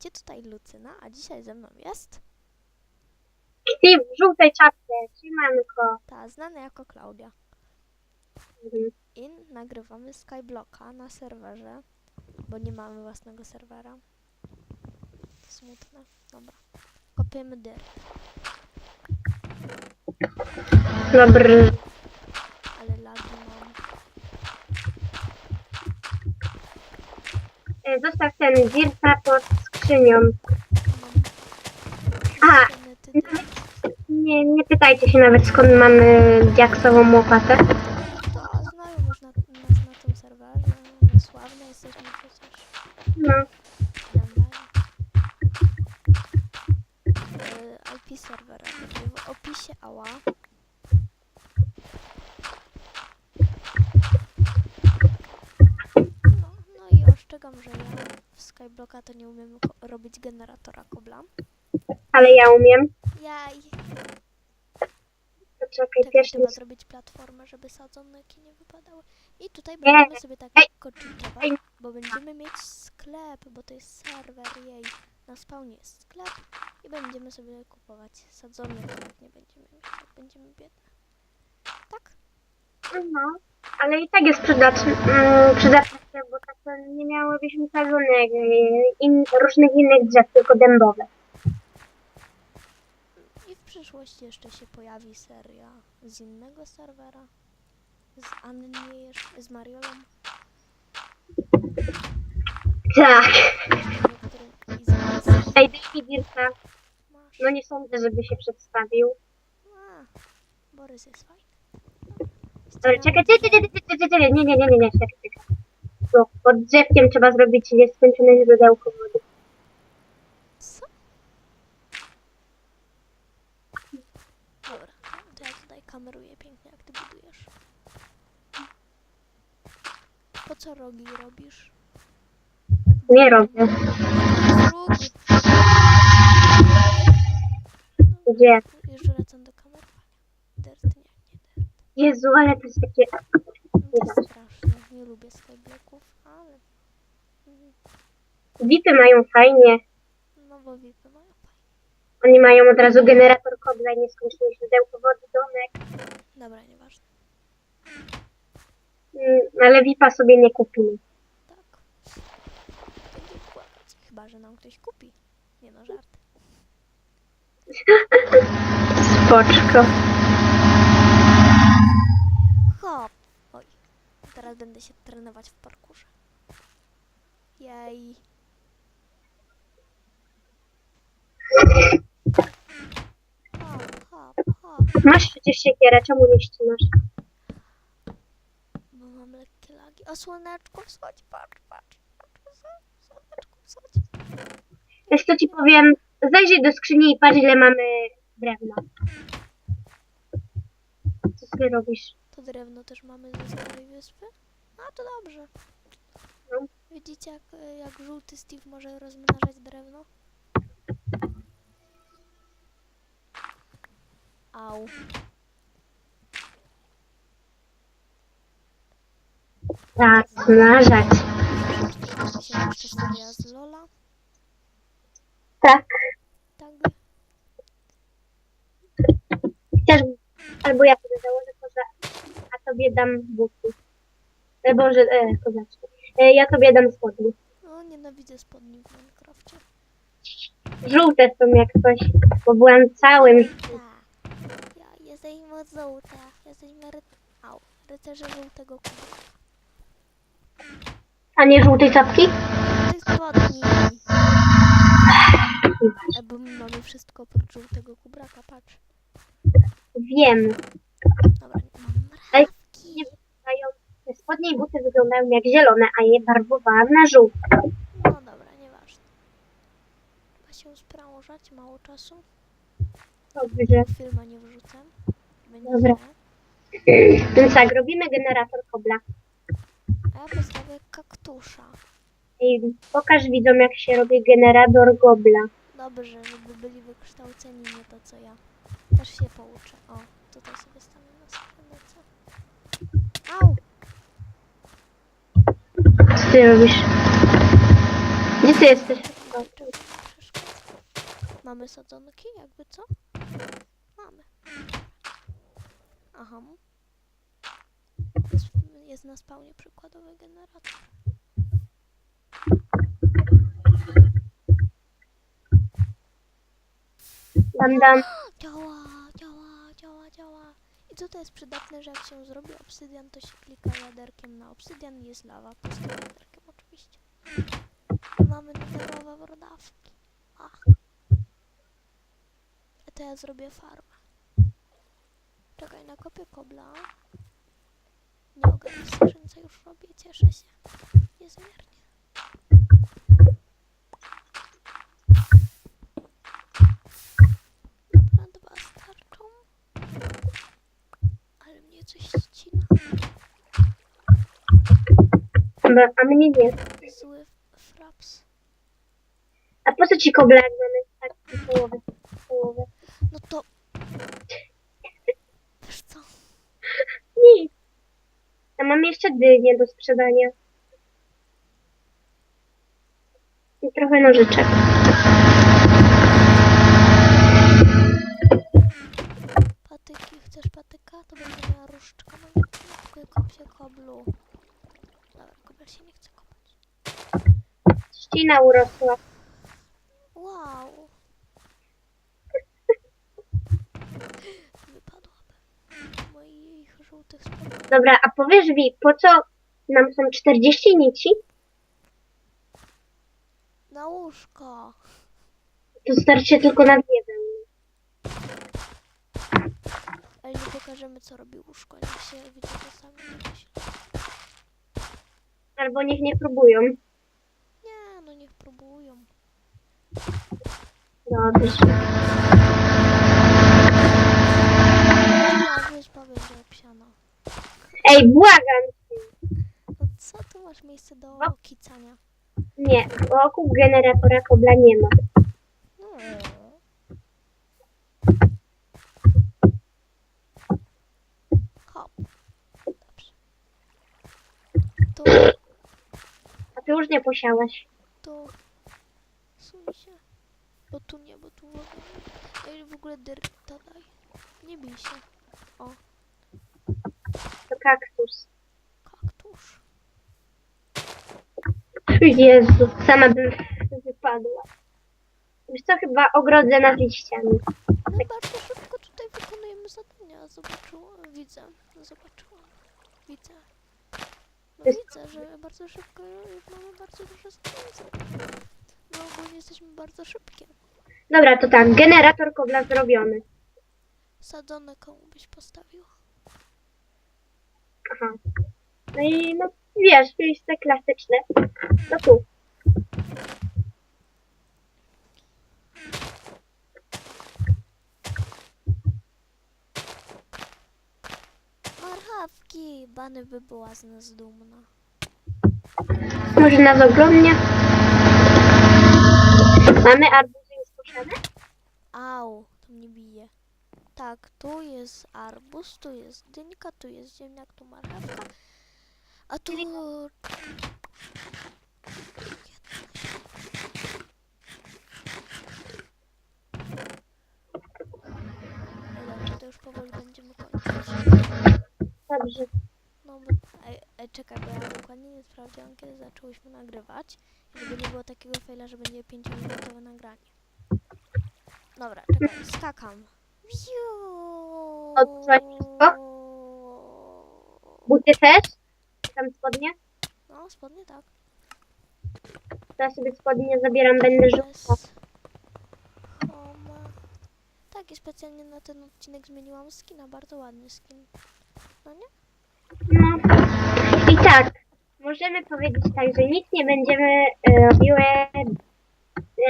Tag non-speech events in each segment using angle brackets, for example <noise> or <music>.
witajcie, tutaj Lucyna, a dzisiaj ze mną jest Steve w żółtej czapce, siemanko. ta znana jako Klaudia. Mhm. I nagrywamy Skyblocka na serwerze, bo nie mamy własnego serwera. Smutne. Dobra. Kopiemy dirt, Dobry. ale lagi mam. E, Zostaw ten dirta pod skrzynią. mam A, skrzyny tytuł. Nie, nie pytajcie się nawet skąd mamy diaksową łopatę. Znają na, tym serwerze. No. E, IP w opisie ała. No, i ostrzegam, że ja w Skyblocka to nie umiem robić generatora kobla. ale ja umiem. Jaj, Poczekaj, czekaj, pierwszy trzeba zrobić platformę, żeby sadzonki nie wypadały. I tutaj będziemy sobie tak Ej. bo będziemy mieć sklep, bo to jest serwer jej. Na spawnie jest sklep i będziemy sobie kupować sadzonek, jak nie będziemy mieć, jak będziemy biedne. Tak? No, ale i tak jest przydatne, mm, przydatne bo tak to nie miałybyśmy sadzonek e, in, różnych innych drzew, tylko dębowe. I w przyszłości jeszcze się pojawi seria z innego serwera. Z Annie, jeszcze- z Mariolą. Tak. Ej, dirta. Masz. No nie sądzę, żeby się przedstawił. A, Borys jest fajny. Dobra, czekaj, czekaj, czekaj, czekaj, czekaj, czekaj, nie, nie, nie, nie, nie, czekaj, czekaj. Tu, pod drzewkiem trzeba zrobić nieskończone źródełko wody. Co? Dobra, to ja tutaj kameruję pięknie, jak ty budujesz. Po co rogi robisz? Nie robię. Gdzie? Już wracam do kamerowania. Dirt, nie, nie dirt. Jezu, ale to jest takie... Jest straszne. Nie lubię skyblocków, ale... Wipy mają fajnie. No bo VIPy mają fajnie. Oni mają od razu generator kobla i nieskończone źródełko wody, domek. Dobra, nieważne. Mm, ale Vipa sobie nie kupimy. Tak. Będziemy płakać. Chyba, że nam ktoś kupi. Nie no, żart. <laughs> Spoczko. Hop! Oj. Teraz będę się trenować w parkurze. Jej. Hop, hop, hop. Masz przecież siekierę, czemu nie ścinasz? Bo mam lekkie lagi. O, słoneczko wschodzi, patrz, patrz. patrz. Słoneczko wschodzi. Wiesz co ci powiem? Zajrzyj do skrzyni i patrz ile mamy drewna. Co sobie robisz? To drewno też mamy ze starej wyspy? A, to dobrze. No. Widzicie, jak, jak żółty Steve może rozmnażać drewno? Au. Rozmnażać. Seria z Lola? Tak. Tak. Chociaż albo ja sobie założę tobie dam buty. E, Boże, e, kozaczki. E, ja tobie dam spodnie. No, nienawidzę spodni w Minecrafcie. Żółte są jak coś, bo byłam całym. Tak. Ja jesteśmy żółte. Jesteśmy ry... Au. Rycerze żółtego kubka. A nie żółtej czapki? Żółtej spodni. E, bo my mamy wszystko oprócz żółtego kubraka, patrz. Wiem. Dobra, mam Ej, mrawki. nie wyglądają, te spodnie i buty wyglądają jak zielone, a je barwowałam na żółto. No dobra, nieważne. Trzeba się sprężać, mało czasu. Dobrze. Filma nie wrzucę. Będzie Dobra. Więc tak, robimy generator kobla. A ja postawię kaktusza. I pokaż widzom, jak się robi generator gobla. Dobrze, żeby byli wykształceni, nie to co ja. Też się pouczę. O, tutaj sobie stanę na skrzynce. Au! Ty robisz? Gdzie ty jesteś? No. Mamy sadzonki, jakby co? Mamy. Aha. Jest, jest na spawnie przykładowy generator. Dam, dam. Działa. I to jest przydatne, że jak się zrobi obsydian, to się klika jaderkiem na obsydian i jest lawa. Pustym jaderkiem oczywiście. Mamy neterowe brodawki. Ach. A to ja zrobię farmę. Czekaj, nakopię kobla. Nie ogarnę skrzynce już robię, cieszę się. Niezmiernie. Dobra, a mnie nie. Zły fraps. A po co ci kobla, jak mamy tak połowę? połowę? No to... Wiesz co? Nic. A mam jeszcze dynię do sprzedania. I trochę nożyczek. Patyki, chcesz patyka? To będzie miała różdżka. No nie, nie kop się koblu. Dobra, kobel się nie chce kopać. Ścina urosła. Wow. Wypadłaby. Moich żółtych spodni. Dobra, a powiesz mi, po co nam są 40 nici? Na łóżko. To starczy tylko na dwie wełny. Ale nie pokażemy co robi łóżko. Niech się widzowie sami myślą. Albo niech nie próbują. Nie, no niech próbują. Dobrze. Moja wyspa będzie obsiana. Ej, błagam cię. No co tu masz miejsce do kicania? Nie, wokół generatora kobla nie ma. No. Hop. Dobrze. Tu, A ty już nie posiałaś. tu. Suń się. Bo tu nie, bo tu w ogóle nie. Ej, w ogóle dyrta daj. Nie bij się. O, To kaktus. kaktusz. Jezu, sama bym wypadła. Wiesz co, chyba ogrodzę nas liściami. My bardzo szybko tutaj wykonujemy zadania. Zobaczyłam, widzę, zobaczyłam, widzę. No widzę, że bardzo szybko mamy bardzo dużo zadań. No ogólnie jesteśmy bardzo szybkie. Dobra, to tak, generator kobla zrobiony. Sadzone komu byś postawił? Aha. No i no wiesz, miejsce klasyczne. No tu. Marchawki! Bany by była z nas dumna. Może nas oglądnie. Mamy arbuzy już posiane? Au, to mnie bije. Tak, tu jest arbuz, tu jest dynka, tu jest ziemniak, tu marchewka. A tu... No dobra, to już powoli będziemy kończyć. Dobrze. No bo... Ej, czekaj, bo ja dokładnie nie sprawdziłam, kiedy zaczęłyśmy nagrywać. Żeby nie było takiego faila, że będzie 5-minutowe nagranie. Dobra, czekaj, skakam. Wiu! Odsłać wszystko? Buty też? Tam spodnie? No, spodnie tak. To ja sobie spodnie zabieram, będę żółta. Bez Homa. Tak, i specjalnie na ten odcinek zmieniłam skina. Bardzo ładny skin. No nie? Tak, możemy powiedzieć tak, że nic nie będziemy e, robiły,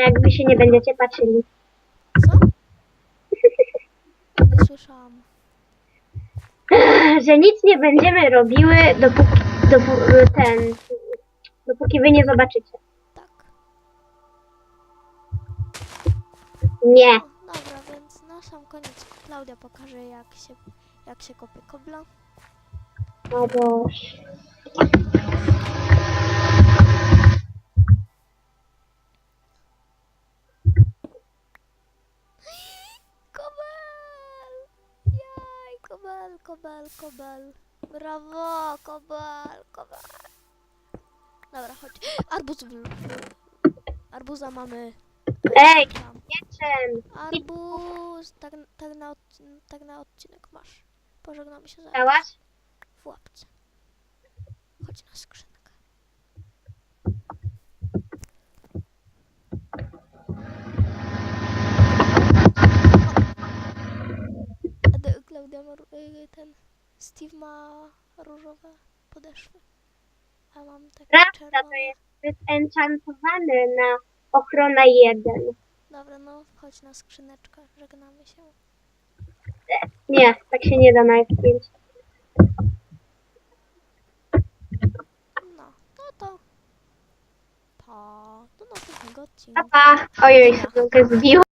jakby się nie będziecie patrzyli. Co? <laughs> Nie słyszałam. że nic nie będziemy robiły, dopóki, dopó- ten, dopóki wy nie zobaczycie. Tak. Nie. Dobra, więc na sam koniec Klaudia pokaże jak się, jak się kopie kobla. O Boże. Kobal! Jaj, kobal, kobal, kobal. Brawo, kobal, kobal. Dobra, chodź. Arbuz. Arbuza mamy. Ej, Tam. mieczem! Arbuz. Tak, tak, na, tak na odcinek masz. Pożegnamy się zaraz. Dałaś? W łapce. Chodź na skrzynkę. A Klaudia ma, y, ten Steve ma różowe podeszwy. A mam takie Prawda, to czerwone. jest enchantowany na ochrona 1. Dobra, no chodź na skrzyneczkę. Żegnamy się. Nie, tak się nie da na F5. 아, 또 나도 그거지. 아빠, oh, you're so good. You